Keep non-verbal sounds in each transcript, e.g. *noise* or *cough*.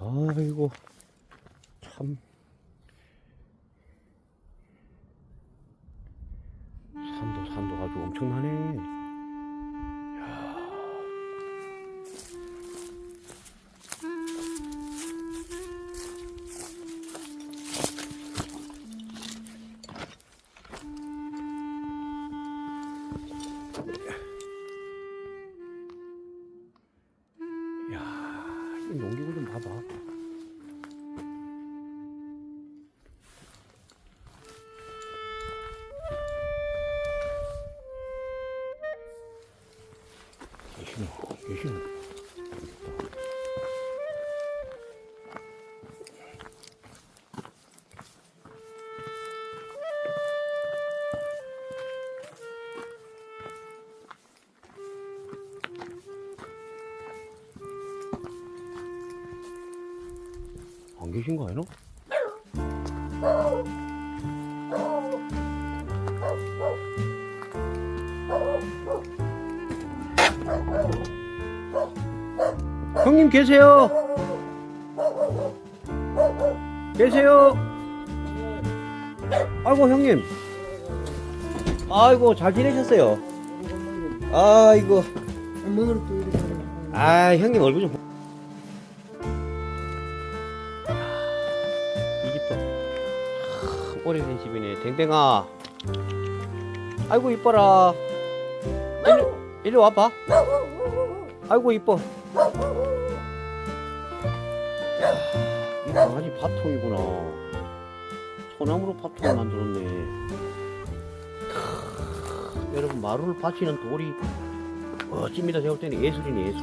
아이고 참 산도 산도 아주 엄청나네. 계신 거 아니야? 형님 계세요? 계세요? 아이고 형님. 아이고 잘 지내셨어요? 아이고. 아 형님 얼굴 좀. 오래된 집이네. 댕댕아. 아이고 이뻐라. 이리, 이리 와봐. 아이고 이뻐. 야, 이 강아지 밥통이구나. 소나무로 밥통을 만들었네. 크, 여러분 마루를 받치는 돌이 멋집니다. 제가 볼 때는 예술이네 예술.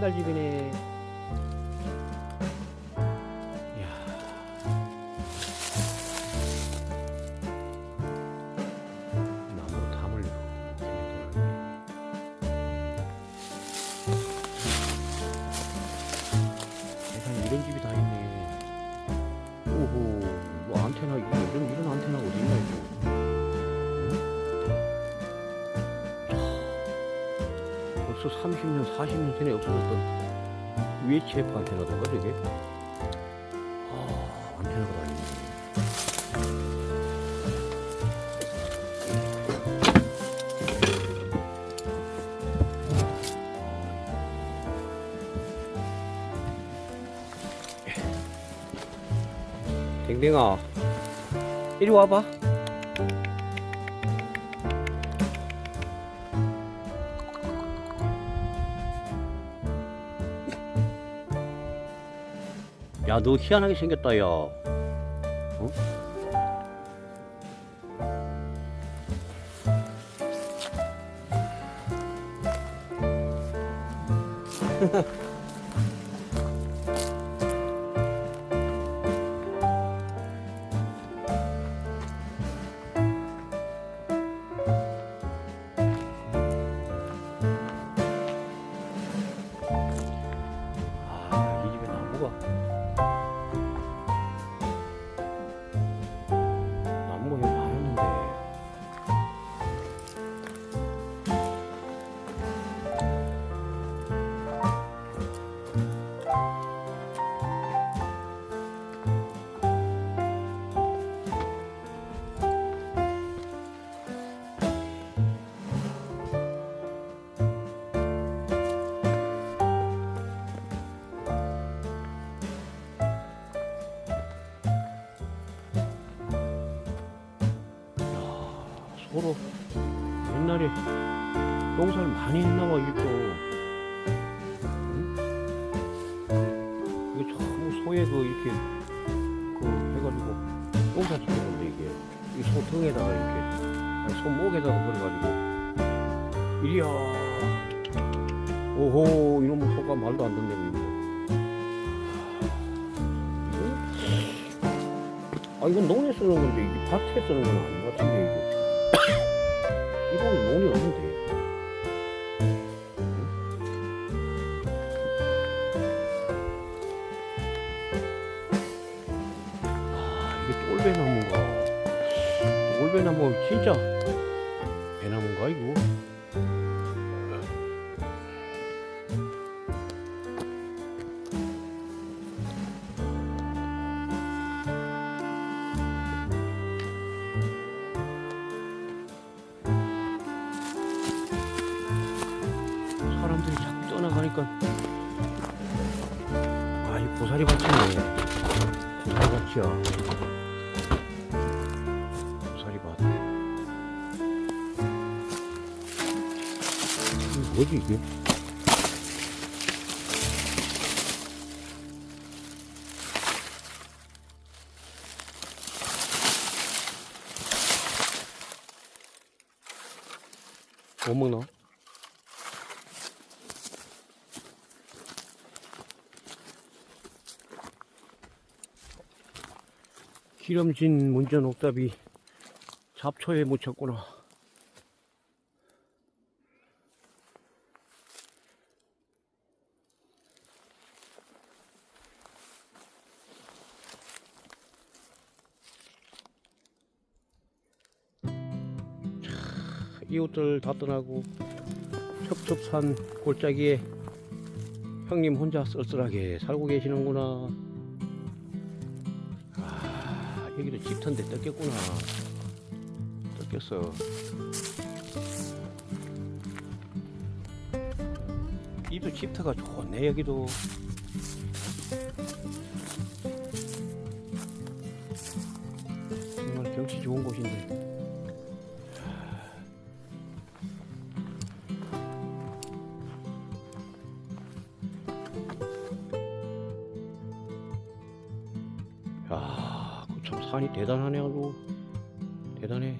또완 30년, 40년 전에 없어졌던 UHF 안테나던가 저게? 아, 안테나가 달리네. 댕댕아, 이리 와봐. 야, 너 희한하게 생겼다, 야. 어? *laughs* 서로 옛날에 농사를 많이 했나 봐, 이집도. 응? 이거 전부 소에 그 이렇게 그 해가지고 농사 짓는 건데 이게 이 소 등에다가 이렇게 아니 소 목에다가 그래가지고 이리야 오호 이놈의 소가 말도 안 듣네 이거. 아 이건 농에 쓰는 건데 이게 밭에 쓰는 건 아닌 것 같은데 이거. 이거는 논이 없는데. 고사리 밭 이게 뭐지 이게? 뭐 먹나? 기름진 문전 옥답이 잡초에 묻혔구나. 차, 이웃들 다 떠나고 첩첩산 골짜기에 형님 혼자 쓸쓸하게 살고 계시는구나. 아, 여기도 집터인데 뜯겼구나. 뜯겼어. 이도 집터가 좋네, 여기도. 정말 경치 좋은 곳인데. 대단하네, 아주. 대단해.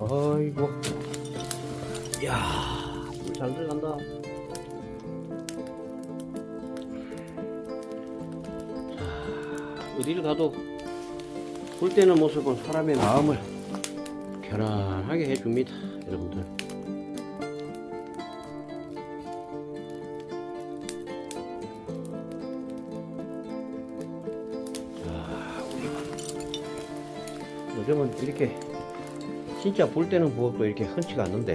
아이고. 야, 물 잘 들어간다. 어디를 가도 볼 때는 모습은 사람의 마음을 편안하게 해줍니다, 여러분들. 자, 요즘은 이렇게 진짜 볼 때는 부엌도 이렇게 흔치가 않는데,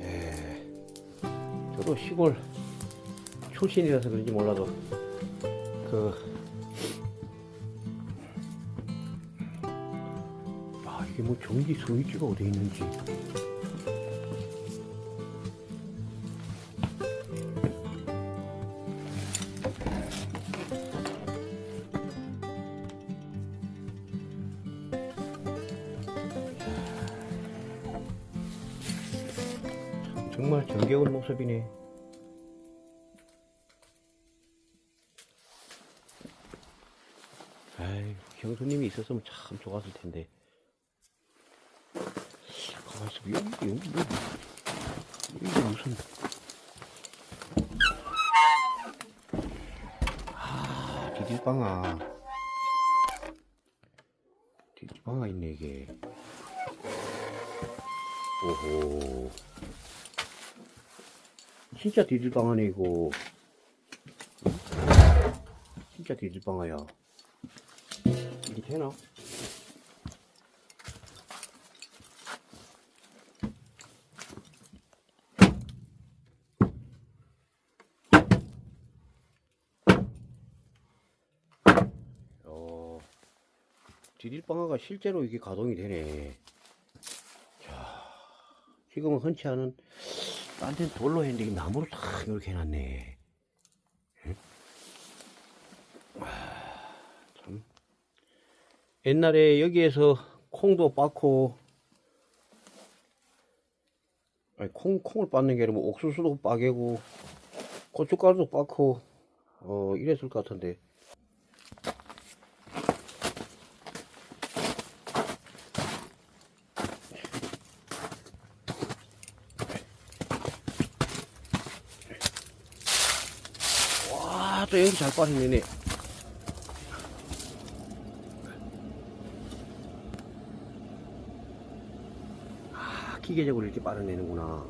에, 저도 시골 출신이라서 그런지 몰라도 그 전기 스위치가 어디 있는지. 정말 정겨운 모습이네. 아이, 형수님이 있었으면 참 좋았을 텐데. 여기, 여기, 여기, 여기 무슨. 아, 디딜방아. 디딜방아 있네, 이게. 오호. 진짜 디딜방아네, 이거. 진짜 디딜방아야. 이게 되나? 디딜방아가 실제로 이게 가동이 되네. 자, 지금은 흔치 않은 딴 데는 돌로 했는데 이 나무로 딱 이렇게 해놨네. 응? 아, 참. 옛날에 여기에서 콩도 빻고, 아니, 콩, 콩을 빻는 게 아니라 뭐 옥수수도 빠개고, 고춧가루도 빻고, 어, 이랬을 것 같은데. 아따 여기 잘 빠지네. 아 기계적으로 이렇게 빨아내는구나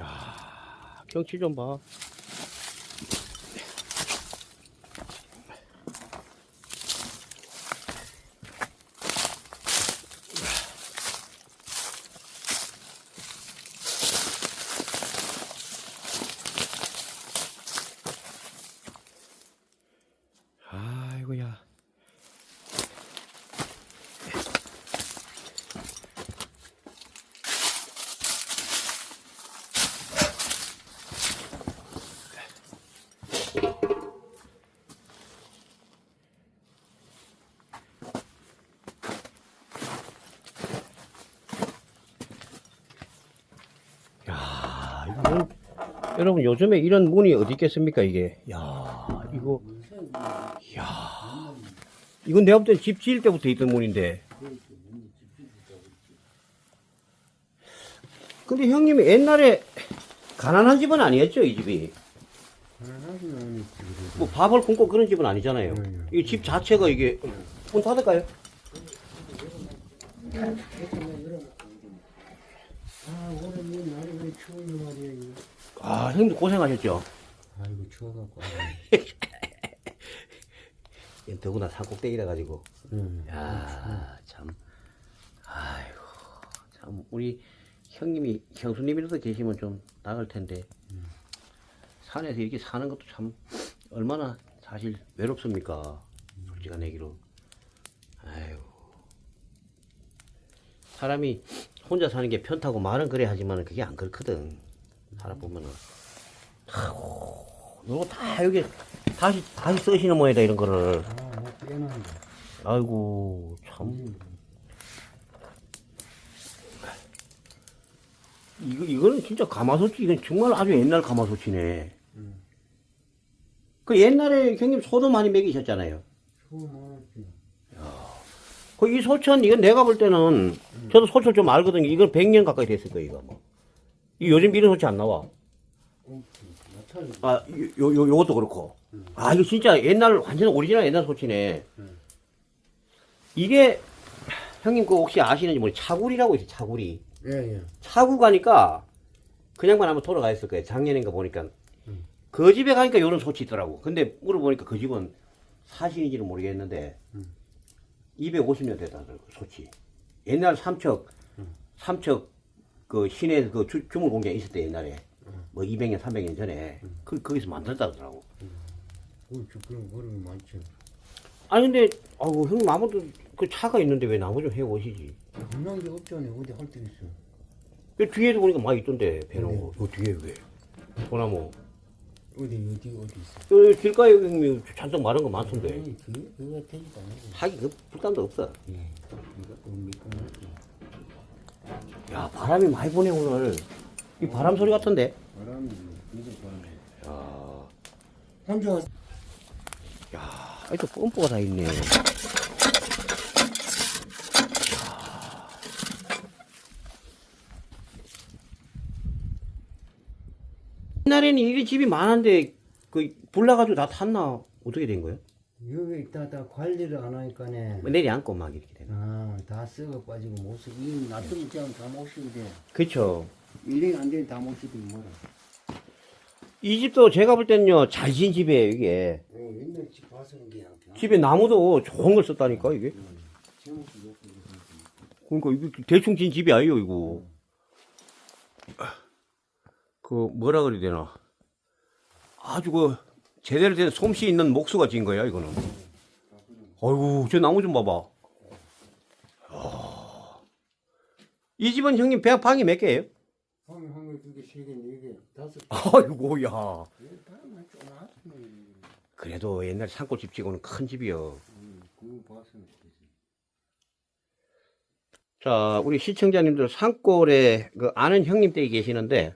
야 경치 좀 봐 아이고야 야, 이거 여러분 요즘에 이런 문이 어디 있겠습니까 이게? 야, 이거 야. 이건 내가 볼땐집 지을 때부터 있던 문인데. 근데 형님이 옛날에 가난한 집은 아니었죠, 이 집이. 뭐 밥을 굶고 그런 집은 아니잖아요. 이 집 자체가 이게 문 닫을까요? 아 오늘 뭐 날이 왜 추운데 말이야 이거. 아, 형님도 고생하셨죠. 아이고 추워갖고. *laughs* 더구나 산꼭대기라 가지고. 응. 야, 참. 아이고, 참 우리 형님이 형수님이라도 계시면 좀 나을 텐데 산에서 이렇게 사는 것도 참 얼마나 사실 외롭습니까? 솔직한 얘기로. 아이고. 사람이 혼자 사는 게 편타고 말은 그래 하지만 그게 안 그렇거든. 살아보면은. 아이고, 이거 다 여기 다시, 다시 쓰시는 모양이다, 이런 거를. 아뭐 빼는데. 아이고 참 이거 이거는 진짜 가마솥이 이건 정말 아주 옛날 가마솥이네. 응. 그 옛날에 형님 소도 많이 먹이셨잖아요. 추워 많았지. 그이 소천 이건 내가 볼 때는 저도 소천 좀 알거든요. 이건 100년 가까이 됐을 거예요. 이거 뭐. 이 요즘 이런 소치 안 나와. 나타나. 아, 요, 요, 요것도 그렇고. 아, 이거 진짜 옛날, 완전 오리지널 옛날 소치네. 음. 이게, 형님 그 혹시 아시는지 모르 차구리라고 있어요, 차구리. 예 예. 차구 가니까 그냥만 한번 돌아가 있을 거예요. 작년인가 보니까 음. 그 집에 가니까 이런 소치 있더라고. 근데 물어보니까 그 집은 사실인지는 모르겠는데 음. 250년 됐다더라고 소치. 옛날 삼척 음. 삼척 그 시내 그 주, 주물 공장 있을 때 옛날에 음. 뭐 200년 300년 전에 그 거기서 만들었다더라고. 그 그런 그런 거 많죠. 아니 근데 아우 형님 아무도 그 차가 있는데 왜 나무 좀 해오시지? 없는 게 없잖아. 어디 할 데 있어. 그 뒤에도 보니까 많이 있던데 배놓은 네. 거. 그 뒤에 왜? 소나무. 어디 어디 어디 있어. 여기 길가에 형님 잔뜩 마른 거 많던데. 아니 그 그거 되지도 않고. 하기 그 부담도 없어. 예. 이거 좀 미끄럽지. 야 바람이 많이 부네 오늘. 이 바람 소리 같은데. 바람이 이거 바람이. 야, 왔- 야, 이또 펌프가 다 있네. 옛날에는 이게 집이 많은데 그 불나가지고 다 탔나 어떻게 된 거예요? 여기 있다 다 관리를 안 하니까네. 뭐 내려앉고 막 이렇게 되나? 아, 다 썩어 빠지고 못 쓰고 이 놔두면 그냥 다 못쓰게 돼. 그렇죠. 일년이 안 되면 다 못쓰고 뭐라. 이 집도 제가 볼 때는요 잘 지은 집이에요 이게. 어, 옛날 집 봐서는 그냥 집에 나무도 좋은 걸 썼다니까 이게. 제목도 놓고 그러니까 이거 대충 진 집이 아니에요 이거. 그 뭐라 그래야 되나. 아주 그 제대로 된 솜씨 있는 목수가 진 거야 이거는. 아이고 저 나무 좀 봐봐. 야, 이 집은 형님 배 방이 몇 개예요? 방이 한 개 두 개 세 개 네 개 다섯 개 아이고야. 쪼놨으면 그래도 옛날 산골집 치고는 큰 집이요. 되지 자, 우리 시청자님들 산골에 그 아는 형님 댁이 계시는데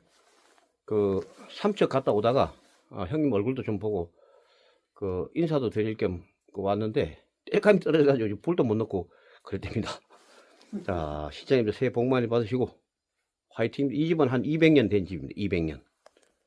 그 삼척 갔다 오다가 아, 형님 얼굴도 좀 보고 그 인사도 드릴 겸그 왔는데 뗄감이 떨어져가지고 불도 못 넣고 그랬답니다. 자, 시청자님들 새해 복 많이 받으시고 화이팅. 이 집은 한 200년 된 집입니다. 200년.